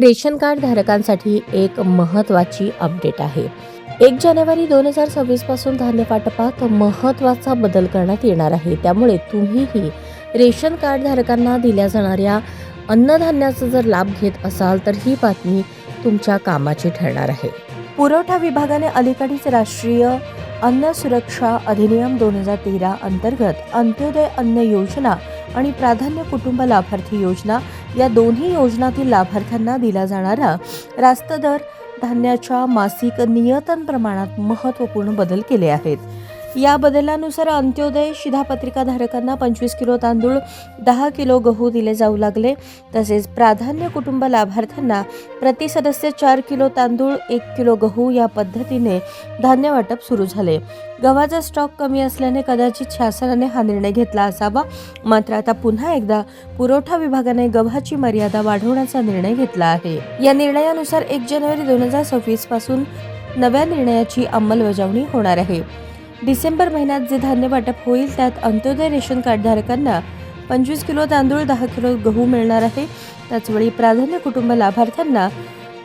Ration card धारकांसाठी एक महत्त्वाची अपडेट आहे. एक जानेवारी दोन हजार सव्वीसपासून धान्य वाटपात महत्त्वाचा बदल करण्यात येणार आहे. त्यामुळे तुम्हीही रेशन कार्ड धारकांना दिल्या जाणाऱ्या अन्नधान्याचा जर लाभ घेत असाल तर ही बातमी तुमच्या कामाची ठरणार आहे. पुरवठा विभागाने अलीकडेच राष्ट्रीय अन्न सुरक्षा अधिनियम दोन हजार तेरा अंतर्गत अंत्योदय अन्न योजना आणि प्राधान्य कुटुंब लाभार्थी योजना या दोन्ही योजनातील लाभार्थ्यांना दिला जाणारा रास्त दर धान्याच्या मासिक नियतन प्रमाणात महत्त्वपूर्ण बदल केले आहेत. या बदलानुसार अंत्योदय शिधापत्रिका धारकांना पंचवीस किलो तांदूळ दहा किलो गहू दिले जाऊ लागले. तसेच प्राधान्य कुटुंब लाभार्थ्यांना प्रति सदस्य चार किलो तांदूळ एक किलो गहू या पद्धतीने धान्य वाटप सुरू झाले. गव्हाचा स्टॉक कमी असल्याने कदाचित शासनाने हा निर्णय घेतला असावा. मात्र आता पुन्हा एकदा पुरवठा विभागाने गव्हाची मर्यादा वाढवण्याचा निर्णय घेतला आहे. या निर्णयानुसार एक जानेवारी दोन हजार सव्वीसपासून नव्या निर्णयाची अंमलबजावणी होणार आहे. डिसेंबर महिन्यात जे धान्य वाटप होईल त्यात अंत्योदय रेशन कार्डधारकांना पंचवीस किलो तांदूळ दहा किलो गहू मिळणार आहे. त्याचवेळी प्राधान्य कुटुंब लाभार्थ्यांना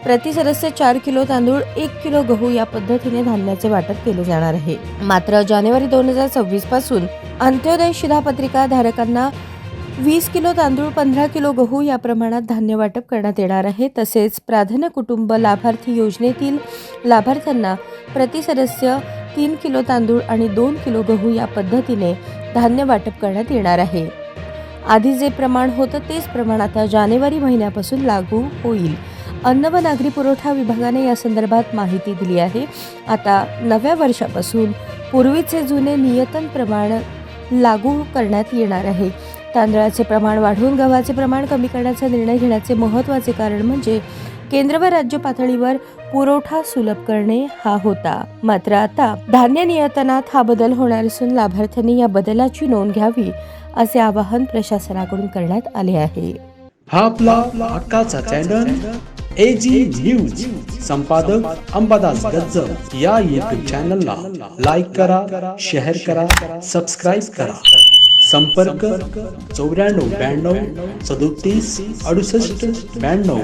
प्रति सदस्य चार किलो तांदूळ एक किलो गहू या पद्धतीने धान्याचे वाटप केले जाणार आहे. मात्र जानेवारी दोन हजार सव्वीसपासून अंत्योदय शिधापत्रिका धारकांना वीस किलो तांदूळ पंधरा किलो गहू या प्रमाणात धान्य वाटप करण्यात येणार आहे. तसेच प्राधान्य कुटुंब लाभार्थी योजनेतील लाभार्थ्यांना प्रति सदस्य तीन किलो तांदूळ आणि दोन किलो गहू या पद्धतीने धान्य वाटप करण्यात येणार आहे. आधी जे प्रमाण होतं तेच प्रमाण आता जानेवारी महिन्यापासून लागू होईल. अन्न व नागरी पुरवठा विभागाने या संदर्भात माहिती दिली आहे. आता नव्या वर्षापासून पूर्वीचे जुने नियतन प्रमाण लागू करण्यात येणार आहे. तांदळाचे प्रमाण वाढवून गव्हाचे प्रमाण कमी करण्याचा निर्णय घेण्याचे महत्त्वाचे कारण म्हणजे केंद्र व राज्य पातळीवर पुरवठा सुलभ करणे हा होता. मात्र आता धान्य नियतनात हा बदल होणार असून लाभार्थ्यांनी या बदलाची नोंद घ्यावी असे आवाहन प्रशासनाकडून करण्यात आले आहे. हा आपला हक्काचा चॅनल एजी न्यूज संपादक अंबादास गज्जर या युट्यूब चॅनलला लाईक करा शेअर करा सबस्क्राईब करा. संपर्क चौऱ्याण्णव ब्याण्णव सदोतीस अडुसष्ट ब्याण्णव.